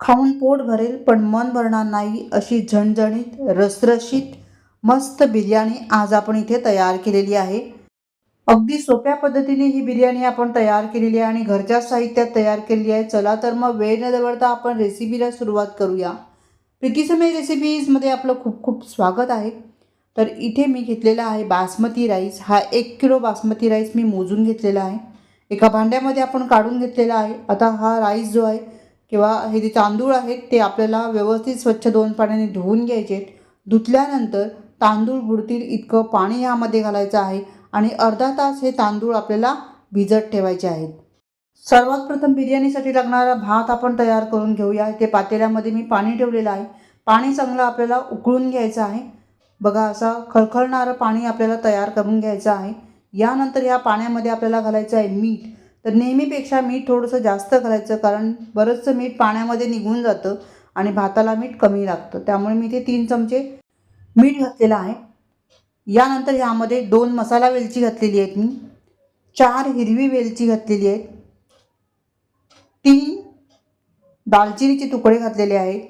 खाऊन पोट भरेल पण मन भरणार नाही अशी झणझणीत रसरशीत मस्त बिर्याणी आज आपण इथे तयार केलेली आहे. अगदी सोप्या पद्धतीने ही बिर्याणी आपण तयार केलेली आहे आणि घरच्या साहित्यात तयार केलेली आहे. चला तर मग वेळ न दवडता आपण रेसिपीला सुरुवात करूया. प्रीतीसमय रेसिपीजमध्ये आपलं खूप खूप स्वागत आहे. तर इथे मी घेतलेला आहे बासमती राईस. हा एक किलो बासमती राईस मी मोजून घेतलेला आहे. एका भांड्यामध्ये आपण काढून घेतलेला आहे. आता हा राईस जो आहे किंवा हे जे तांदूळ आहेत ते आपल्याला व्यवस्थित स्वच्छ दोन पाण्याने धुवून घ्यायचे आहेत धुतल्यानंतर तांदूळ बुडतील इतकं पाणी यामध्ये घालायचं आहे आणि अर्धा तास हे तांदूळ आपल्याला भिजत ठेवायचे आहेत. सर्वात प्रथम बिर्याणीसाठी लागणारा भात आपण तयार करून घेऊया. ते पातेल्यामध्ये मी पाणी ठेवलेलं आहे. पाणी चांगलं आपल्याला उकळून घ्यायचं आहे. बघा असा खळखळणारं पाणी आपल्याला तयार करून घ्यायचं आहे. यानंतर या पाण्यामध्ये आपल्याला घालायचं आहे मीठ. तर नेहमीपेक्षा मीठ थोडंसं जास्त करायचं कारण बरंचसं मीठ पाण्यामध्ये निघून जातं आणि भाताला मीठ कमी लागतं. त्यामुळे मी इथे तीन चमचे मीठ घातलेलं आहे. यानंतर ह्यामध्ये दोन मसाला वेलची घातलेली आहेत मी. चार हिरवी वेलची घातलेली आहेत. तीन दालचिनीचे तुकडे घातलेले आहेत.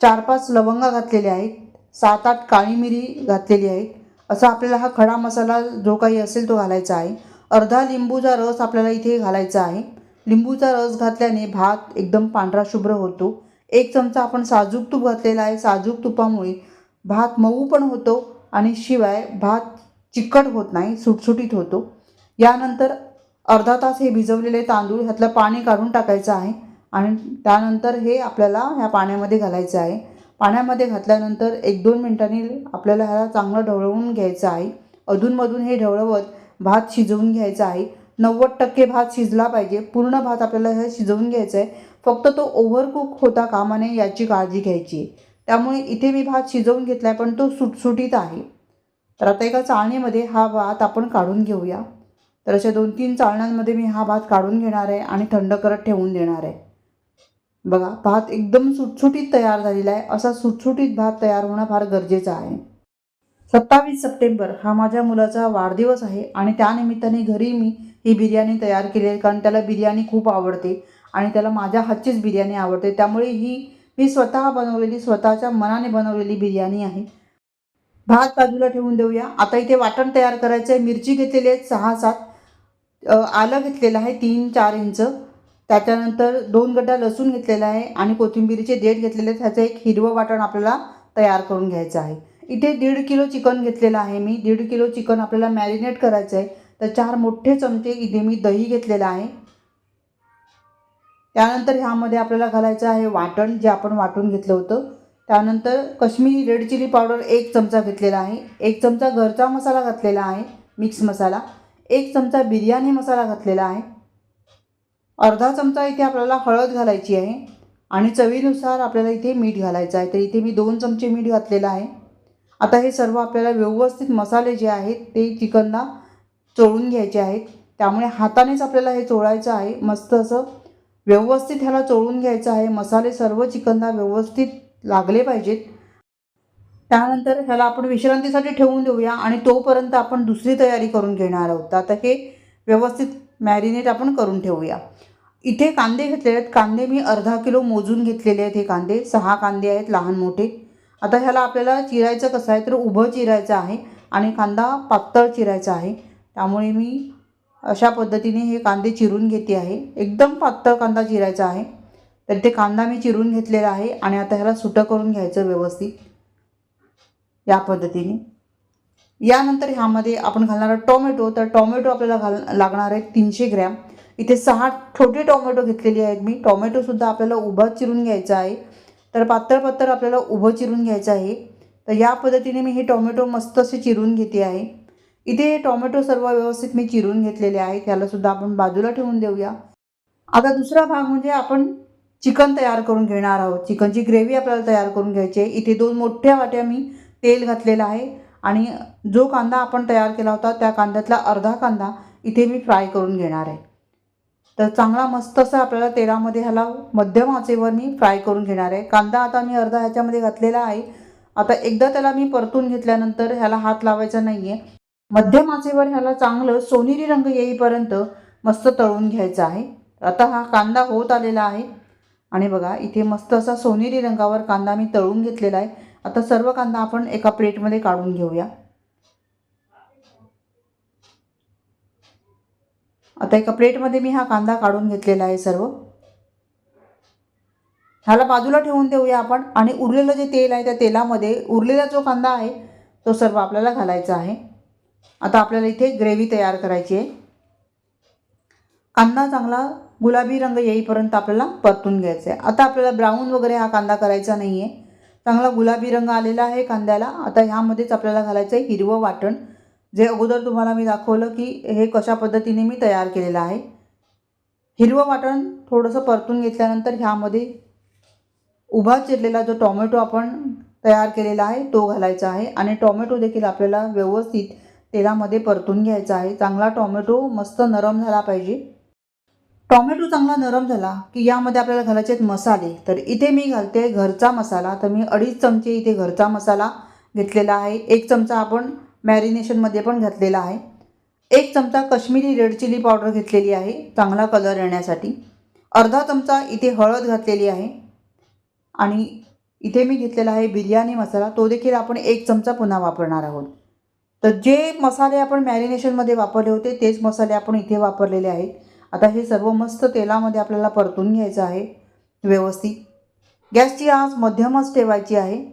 चार पाच लवंगा घातलेले आहेत. सात आठ काळी मिरी घातलेली आहेत. असा आपल्याला हा खडा मसाला जो काही असेल तो घालायचा आहे. अर्धा लिंबूचा रस आपल्याला इथे घालायचा आहे. लिंबूचा रस घातल्याने भात एकदम पांढरा शुभ्र होतो. एक चमचा आपण साजूक तूप घातलेला आहे. साजूक तुपामुळे भात मऊ पण होतो आणि शिवाय भात चिकट होत नाही सुटसुटीत होतो. यानंतर अर्धा तास हे भिजवलेले तांदूळ ह्यातलं पाणी काढून टाकायचं आहे आणि त्यानंतर हे आपल्याला ह्या पाण्यामध्ये घालायचं आहे. पाण्यामध्ये घातल्यानंतर एक दोन मिनटांनी आपल्याला ह्याला चांगलं ढवळवून घ्यायचं आहे. अधूनमधून हे ढवळवत भात शिजवून घ्यायचा आहे. नव्वद टक्के भात शिजला पाहिजे. पूर्ण भात आपल्याला हे शिजवून घ्यायचा आहे. फक्त तो ओव्हरकुक होता कामा नये याची काळजी घ्यायची आहे. त्यामुळे इथे मी भात शिजवून घेतला आहे पण तो सुटसुटीत आहे. तर आता एका चाळणीमध्ये हा भात आपण काढून घेऊया. तर अशा दोन तीन चाळण्यांमध्ये मी हा भात काढून घेणार आहे आणि थंड करत ठेवून देणार आहे. बघा भात एकदम सुटसुटीत तयार झालेला आहे. असा सुटसुटीत भात तयार होणं फार गरजेचं आहे. सत्तावीस सप्टेंबर हा माझ्या मुलाचा वाढदिवस आहे आणि त्यानिमित्ताने घरी मी ही बिर्याणी तयार केली आहे कारण त्याला बिर्याणी खूप आवडते आणि त्याला माझ्या हातचीच बिर्याणी आवडते. त्यामुळे ही मी स्वतः बनवलेली स्वतःच्या मनाने बनवलेली बिर्याणी आहे. भात बाजूला ठेवून देऊया. आता इथे वाटण तयार करायचं आहे. मिरची घेतलेली आहेत सहा सात. आलं घेतलेलं आहे तीन चार इंच. त्याच्यानंतर दोन गड्डा लसूण घेतलेला आहे आणि कोथिंबीरीचे देठ घेतलेले त्याचं एक हिरवं वाटण आपल्याला तयार करून घ्यायचं आहे. इथे दीड किलो चिकन घेतलेलं आहे मी. दीड किलो चिकन आपल्याला मॅरिनेट करायचं आहे तर चार मोठे चमचे इथे मी दही घेतलेलं आहे. त्यानंतर ह्यामध्ये आपल्याला घालायचं आहे वाटण जे आपण वाटून घेतलं होतं. त्यानंतर कश्मीरी रेड चिली पावडर एक चमचा घेतलेला आहे. एक चमचा घरचा मसाला घातलेला आहे मिक्स मसाला. एक चमचा बिर्याणी मसाला घातलेला आहे. अर्धा चमचा इथे आपल्याला हळद घालायची आहे. आणि चवीनुसार आपल्याला इथे मीठ घालायचं आहे. तर इथे मी दोन चमचे मीठ घातलेलं आहे. आता हे सर्व आपल्याला व्यवस्थित मसाले जे आहेत ते चिकनला चोळून घ्यायचे आहेत. त्यामुळे हातानेच आपल्याला हे चोळायचं आहे. मस्त असं व्यवस्थित ह्याला चोळून घ्यायचं आहे. मसाले सर्व चिकनला व्यवस्थित लागले पाहिजेत. त्यानंतर ह्याला आपण विश्रांतीसाठी ठेवून देऊया आणि तोपर्यंत आपण दुसरी तयारी करून घेणार आहोत. आता हे व्यवस्थित मॅरिनेट आपण करून ठेवूया. इथे कांदे घेतलेले आहेत. कांदे मी अर्धा किलो मोजून घेतलेले आहेत हे कांदे. सहा कांदे आहेत लहान मोठे. आता ह्याला आपल्याला चिरायचं कसं आहे? तर उभं चिरायचं आहे आणि कांदा पातळ चिरायचा आहे. त्यामुळे मी अशा पद्धतीने हे कांदे चिरून घेते आहे. एकदम पातळ कांदा चिरायचा आहे. तर ते कांदा मी चिरून घेतलेला आहे आणि आता ह्याला सुटं करून घ्यायचं व्यवस्थित या पद्धतीने. यानंतर ह्यामध्ये आपण घालणार टोमॅटो. तर टोमॅटो आपल्याला घाल लागणार आहे तीनशे ग्रॅम. इथे सहा छोटे टोमॅटो घेतलेले आहेत मी. टोमॅटोसुद्धा आपल्याला उभा चिरून घ्यायचा आहे. तर पातळ पातळ आपल्याला उभं चिरून घ्यायचं आहे. तर या पद्धतीने मी हे टोमॅटो मस्त असे चिरून घेते आहे. इथे हे टोमॅटो सर्व व्यवस्थित मी चिरून घेतलेले आहे. त्यालासुद्धा आपण बाजूला ठेवून देऊया. आता दुसरा भाग म्हणजे आपण चिकन तयार करून घेणार आहोत. चिकनची ग्रेव्ही आपल्याला तयार करून घ्यायची आहे. इथे दोन मोठ्या वाट्या मी तेल घातलेलं आहे. आणि जो कांदा आपण तयार केला होता त्या कांद्यातला अर्धा कांदा इथे मी फ्राय करून घेणार आहे. तर चांगला मस्त असा आपल्याला तेलामध्ये ह्याला मध्यम आचेवर मी फ्राय करून घेणार आहे. कांदा आता मी अर्धा ह्याच्यामध्ये घातलेला आहे. आता एकदा त्याला मी परतून घेतल्यानंतर ह्याला हात लावायचा नाही आहे मध्यम आचेवर ह्याला चांगलं सोनेरी रंग येईपर्यंत मस्त तळून घ्यायचा आहे. आता हा कांदा होत आलेला आहे. आणि बघा इथे मस्त असा सोनेरी रंगावर कांदा मी तळून घेतलेला आहे. आता सर्व कांदा आपण एका प्लेटमध्ये काढून घेऊया. आता एका प्लेटमध्ये मी हा कांदा काढून घेतलेला आहे सर्व. ह्याला बाजूला ठेवून देऊया आपण. आणि उरलेलं जे तेल आहे त्या तेलामध्ये उरलेला जो कांदा आहे तो सर्व आपल्याला घालायचा आहे. आता आपल्याला इथे ग्रेव्ही तयार करायची आहे. कांदा चांगला गुलाबी रंग येईपर्यंत आपल्याला परतून घ्यायचा आहे. आता आपल्याला ब्राऊन वगैरे हा कांदा करायचा नाही आहे चांगला गुलाबी रंग आलेला आहे कांद्याला. आता ह्यामध्येच आपल्याला घालायचं आहे हिरवं वाटण. जे अगोदर तुम्हाला मी दाखवलं की हे कशा पद्धतीने मी तयार केलेलं आहे. हिरवं वाटण थोडंसं परतून घेतल्यानंतर ह्यामध्ये उभा चिरलेला जो टॉमॅटो आपण तयार केलेला आहे तो घालायचा आहे आणि टॉमॅटो देखील आपल्याला व्यवस्थित तेलामध्ये परतून घ्यायचा आहे. चांगला टॉमॅटो मस्त नरम झाला पाहिजे. टॉमॅटो चांगला नरम झाला की यामध्ये आपल्याला घालायचे आहेत मसाले. तर इथे मी घालते घरचा मसाला. तर मी अडीच चमचे इथे घरचा मसाला घेतलेला आहे. एक चमचा आपण मॅरिनेशनमध्ये पण घातलेला आहे. एक चमचा कश्मीरी रेड चिली पावडर घेतलेली आहे चांगला कलर येण्यासाठी. अर्धा चमचा इथे हळद घातलेली आहे. आणि इथे मी घेतलेला आहे बिर्याणी मसाला तो देखील आपण एक चमचा पुन्हा वापरणार आहोत. तर जे मसाले आपण मॅरिनेशनमध्ये वापरले होते तेच मसाले आपण इथे वापरलेले आहेत. आता हे सर्व मस्त तेलामध्ये आपल्याला परतून घ्यायचं आहे व्यवस्थित. गॅसची आज मध्यमच ठेवायची आहे.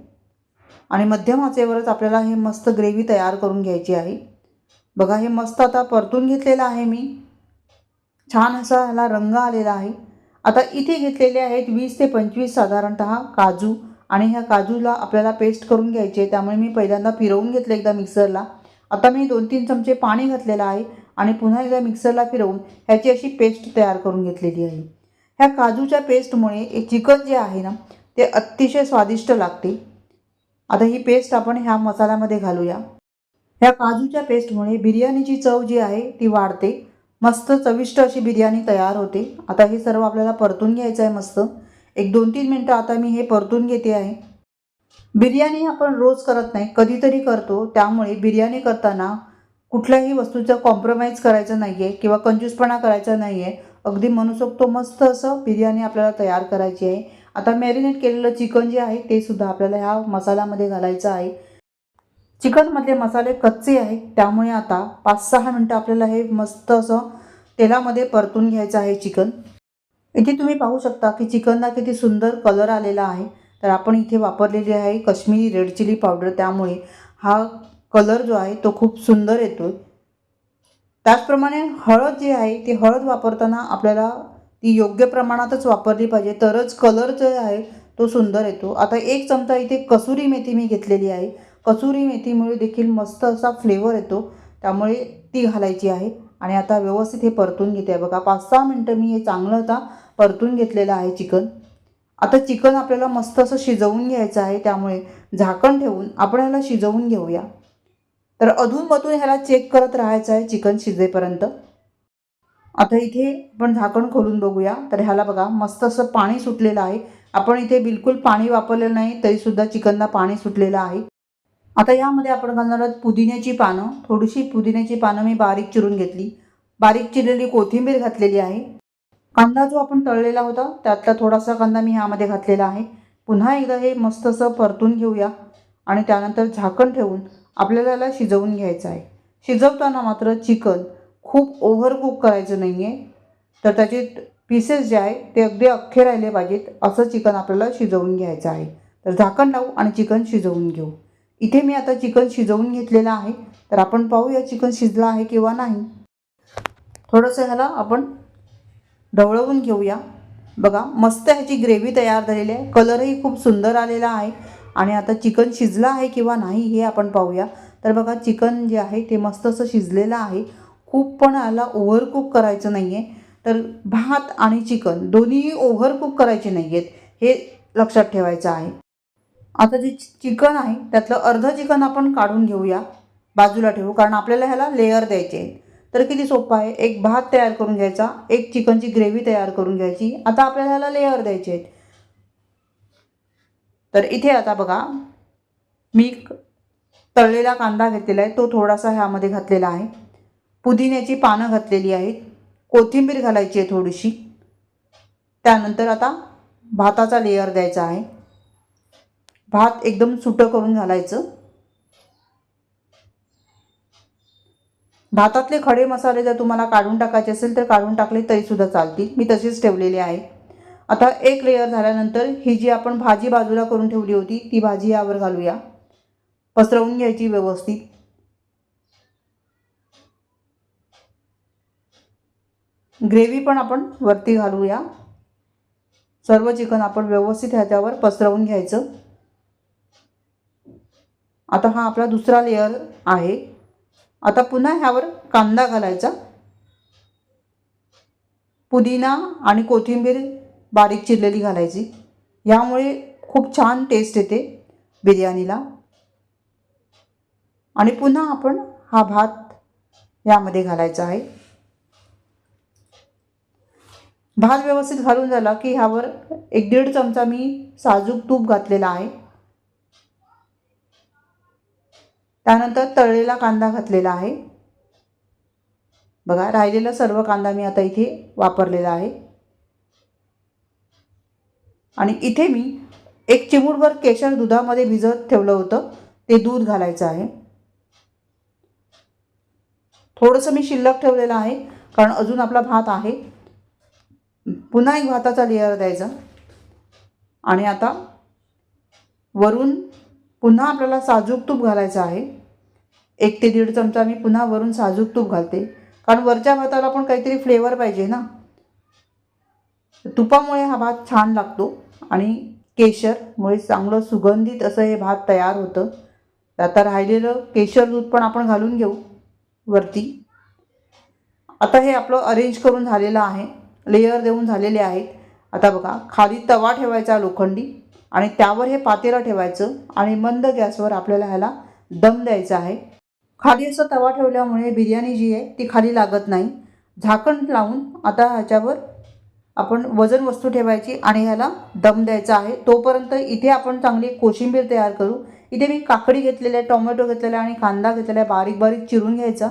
आणि मध्यम आचेवरच आपल्याला हे मस्त ग्रेव्ही तयार करून घ्यायची आहे. बघा हे मस्त आता परतून घेतलेलं आहे मी. छान असा ह्याला रंग आलेला आहे. आता इथे घेतलेले आहेत वीस ते पंचवीस साधारणत काजू आणि ह्या काजूला आपल्याला पेस्ट करून घ्यायची आहे. त्यामुळे मी पहिल्यांदा फिरवून घेतलं एकदा मिक्सरला. आता मी दोन तीन चमचे पाणी घातलेलं आहे आणि पुन्हा एकदा मिक्सरला फिरवून ह्याची अशी पेस्ट तयार करून घेतलेली आहे. ह्या काजूच्या पेस्टमुळे चिकन जे आहे ना ते अतिशय स्वादिष्ट लागते. आता ही पेस्ट आपण ह्या मसाल्यामध्ये घालूया. ह्या काजूच्या पेस्टमुळे बिर्याणीची चव जी आहे ती वाढते. मस्त चविष्ट अशी बिर्याणी तयार होते. आता हे सर्व आपल्याला परतून घ्यायचं आहे मस्त. एक दोन तीन मिनटं आता मी हे परतून घेते आहे. बिर्याणी आपण रोज करत नाही कधीतरी करतो. त्यामुळे बिर्याणी करताना कुठल्याही वस्तूचं कॉम्प्रोमाइज करायचं नाही आहे किंवा कंजूसपणा करायचा नाही आहे अगदी म्हणू शकतो मस्त असं बिर्याणी आपल्याला तयार करायची आहे. आता मॅरिनेट केलेलं चिकन जे आहे ते सुद्धा आपल्याला ह्या मसाल्यामध्ये घालायचं आहे. चिकनमधले मसाले कच्चे आहेत त्यामुळे आता पाच सहा मिनटं आपल्याला हे मस्त असं तेलामध्ये परतून घ्यायचं आहे चिकन इथे तुम्ही पाहू शकता की चिकनला किती सुंदर कलर आलेला आहे. तर आपण इथे वापरलेली आहे कश्मीरी रेड चिली पावडर त्यामुळे हा कलर जो आहे तो खूप सुंदर येतो त्याचप्रमाणे हळद जी आहे ती हळद वापरताना आपल्याला ती योग्य प्रमाणातच वापरली पाहिजे. तरच कलर जो आहे तो सुंदर येतो. आता एक चमचा इथे कसुरी मेथी मी घेतलेली आहे. कसुरी मेथीमुळे देखील मस्त असा फ्लेवर येतो. त्यामुळे ती घालायची आहे. आणि आता व्यवस्थित हे परतून घेते. बघा पाच सहा मिनटं मी हे चांगलं आता परतून घेतलेलं आहे चिकन. आता चिकन आपल्याला मस्त असं शिजवून घ्यायचं आहे. त्यामुळे झाकण ठेवून आपण ह्याला शिजवून घेऊया. तर अधूनमधून ह्याला चेक करत राहायचं आहे चिकन शिजेपर्यंत. आता इथे आपण झाकण खोलून बघूया. तर ह्याला बघा मस्त असं पाणी सुटलेलं आहे. आपण इथे बिलकुल पाणी वापरलेलं नाही तरीसुद्धा चिकनला पाणी सुटलेलं आहे. आता यामध्ये आपण घालणार आहोत पुदिन्याची पानं. थोडीशी पुदिन्याची पानं मी बारीक चिरून घेतली. बारीक चिरलेली कोथिंबीर घातलेली आहे. कांदा जो आपण तळलेला होता त्यातला थोडासा कांदा मी ह्यामध्ये घातलेला आहे. पुन्हा एकदा हे मस्त असं परतून घेऊया आणि त्यानंतर झाकण ठेवून आपल्याला याला शिजवून घ्यायचं आहे. शिजवताना मात्र चिकन खूप ओव्हरकुक करायचं नाही आहे तर त्याचे पीसेस जे आहे ते अगदी अख्खे राहिले पाहिजेत. असं चिकन आपल्याला शिजवून घ्यायचं आहे. तर झाकण लावू आणि चिकन शिजवून घेऊ. इथे मी आता चिकन शिजवून घेतलेलं आहे. तर आपण पाहूया चिकन शिजलं आहे किंवा नाही. थोडंसं ह्याला आपण ढवळवून घेऊया. बघा मस्त ह्याची ग्रेव्ही तयार झालेली आहे. कलरही खूप सुंदर आलेला आहे. आणि आता चिकन शिजलं आहे किंवा नाही हे आपण पाहूया. तर बघा चिकन जे आहे ते मस्त असं शिजलेलं आहे. खूप पण आला ओव्हरकूक करायचं नाही आहे तर भात आणि चिकन दोन्हीही ओव्हरकूक करायचे नाही आहेत हे लक्षात ठेवायचं आहे. आता जे चिकन आहे त्यातलं अर्धं चिकन आपण काढून घेऊया. बाजूला ठेवू कारण आपल्याला ह्याला लेअर द्यायचे आहेत. तर किती सोपं आहे एक भात तयार करून घ्यायचा एक चिकनची ग्रेव्ही तयार करून घ्यायची. आता आपल्याला ह्याला लेअर द्यायचे आहेत. तर इथे आता बघा मी तळलेला कांदा घेतलेला आहे तो थोडासा ह्यामध्ये घातलेला आहे. पुदिन्याची पानं घातलेली आहेत. कोथिंबीर घालायची आहे थोडीशी. त्यानंतर आता भाताचा लेयर द्यायचा आहे. भात एकदम सुटं करून घालायचं. भातातले खडे मसाले जर तुम्हाला काढून टाकायचे असेल तर काढून टाकले तरीसुद्धा चालतील. मी तसेच ठेवलेले आहे. आता एक लेयर झाल्यानंतर ही जी आपण भाजी बाजूला करून ठेवली होती ती भाजी यावर घालूया. पसरवून घ्यायची व्यवस्थित. ग्रेव्ही पण आपण वरती घालूया. सर्व चिकन आपण व्यवस्थित ह्याच्यावर पसरवून घ्यायचं. आता हा आपला दुसरा लेअर आहे. आता पुन्हा ह्यावर कांदा घालायचा. पुदिना आणि कोथिंबीर बारीक चिरलेली घालायची. यामुळे खूप छान टेस्ट येते बिर्याणीला. आणि पुन्हा आपण हा भात यामध्ये घालायचा आहे. भात व्यवस्थित घालून झाला की ह्यावर एक दीड चमचा मी साजूक तूप घातलेला आहे. त्यानंतर तळलेला कांदा घातलेला आहे. बघा राहिलेला सर्व कांदा मी आता इथे वापरलेला आहे. आणि इथे मी एक चिमूटभर केशर दुधामध्ये भिजत ठेवलं होतं. ते दूध घालायचं आहे. थोडंसं मी शिल्लक ठेवलेलं आहे कारण अजून आपला भात आहे. पुन्हा एक भाताचा लेअर द्यायचा. आणि आता वरून पुन्हा आपल्याला साजूक तूप घालायचं आहे. एक ते दीड चमचा मी पुन्हा वरून साजूक तूप घालते. कारण वरच्या भाताला पण काहीतरी फ्लेवर पाहिजे ना. तुपामुळे हा भात छान लागतो. आणि केशरमुळे चांगलं सुगंधित असं हे भात तयार होतं. आता राहिलेलं केशर दूध पण आपण घालून घेऊ वरती. आता हे आपलं अरेंज करून झालेलं आहे. लेयर देऊन झालेले आहेत. आता बघा खाली तवा ठेवायचा लोखंडी आणि त्यावर हे पातेलं ठेवायचं आणि मंद गॅसवर आपल्याला ह्याला दम द्यायचा आहे. खाली असं तवा ठेवल्यामुळे बिर्याणी जी आहे ती खाली लागत नाही. झाकण लावून आता ह्याच्यावर आपण वजन वस्तू ठेवायची आणि ह्याला दम द्यायचा आहे. तोपर्यंत इथे आपण चांगली कोशिंबीर तयार करू. इथे मी काकडी घेतलेल्या आहे टोमॅटो घेतलेला आहे आणि कांदा घेतलेला आहे बारीक बारीक चिरून घ्यायचा.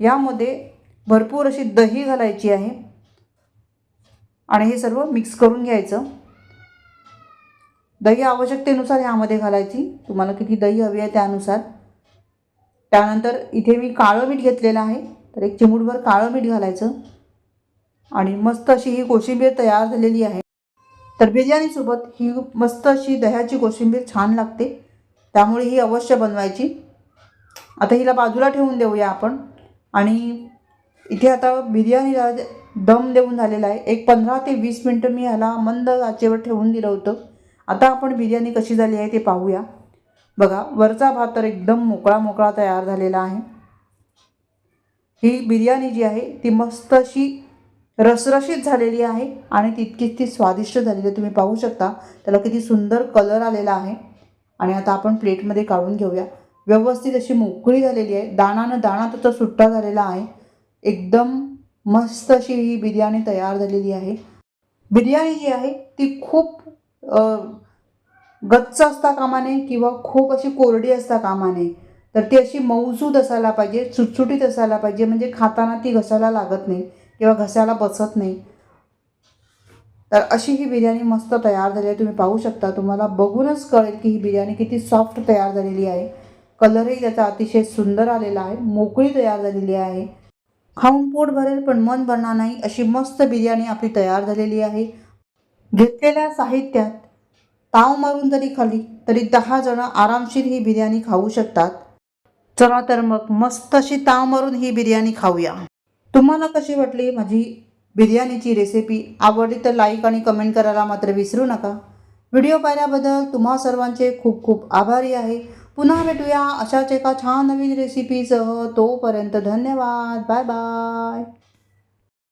यामध्ये भरपूर अशी दही घालायची आहे. आणि हे सर्व मिक्स करून घ्यायचं. दही आवश्यकतेनुसार ह्यामध्ये घालायची. तुम्हाला किती दही हवी आहे त्यानुसार. त्यानंतर इथे मी काळं मीठ घेतलेलं आहे. तर एक चिमूटभर काळं मीठ घालायचं. आणि मस्त अशी ही कोशिंबीर तयार झालेली आहे. तर बिर्याणीसोबत ही मस्त अशी दह्याची कोशिंबीर छान लागते. त्यामुळे ही अवश्य बनवायची. आता हिला बाजूला ठेवून देऊया आपण. आणि इथे आता बिर्याणीला दम देऊन झालेला आहे. एक पंधरा ते वीस मिनटं मी ह्याला मंद आचेवर ठेवून दिलं होतं. आता आपण बिर्याणी कशी झाली आहे ते पाहूया. बघा वरचा भात तर एकदम मोकळा मोकळा तयार झालेला आहे. ही बिर्याणी जी आहे ती मस्त अशी रसरशीत झालेली आहे आणि तितकीच ती स्वादिष्ट झालेली आहे. तुम्ही पाहू शकता त्याला किती सुंदर कलर आलेला आहे. आणि आता आपण प्लेटमध्ये काढून घेऊया. व्यवस्थित अशी मोकळी झालेली आहे. दाणानं दाणा त्याचा सुट्टा झालेला आहे. एकदम मस्त अशी ही बिर्याणी तयार झालेली आहे. बिर्याणी जी आहे ती खूप गच्च असता कामा नये किंवा खूप अशी कोरडी असता कामा नये तर ती अशी मऊसूद असायला पाहिजे सुटसुटीत असायला पाहिजे म्हणजे खाताना ती घसायला लागत नाही किंवा घसायला बसत नाही. तर अशी ही बिर्याणी मस्त तयार झाली आहे. तुम्ही पाहू शकता तुम्हाला बघूनच कळेल की ही बिर्याणी किती सॉफ्ट तयार झालेली आहे. कलरही त्याचा अतिशय सुंदर आलेला आहे. मोकळी तयार झालेली आहे. खाऊन पोट भरेल पण मन भरणार नाही अशी मस्त बिर्याणी आपली तयार झालेली आहे. घेतलेल्या साहित्यात ताव मारून जरी खाली तरी दहा जण आरामशीर ही बिर्याणी खाऊ शकतात. चला तर मग मस्त अशी ताव मारून ही बिर्याणी खाऊया. तुम्हाला कशी वाटली माझी बिर्याणीची रेसिपी आवडली तर लाईक आणि कमेंट करायला मात्र विसरू नका. व्हिडिओ पाहिल्याबद्दल तुम्हा सर्वांचे खूप खूप आभारी आहे. पुन्हा भेटूया. अशाच एका छान नवीन रेसिपीसह तोपर्यंत धन्यवाद. Bye bye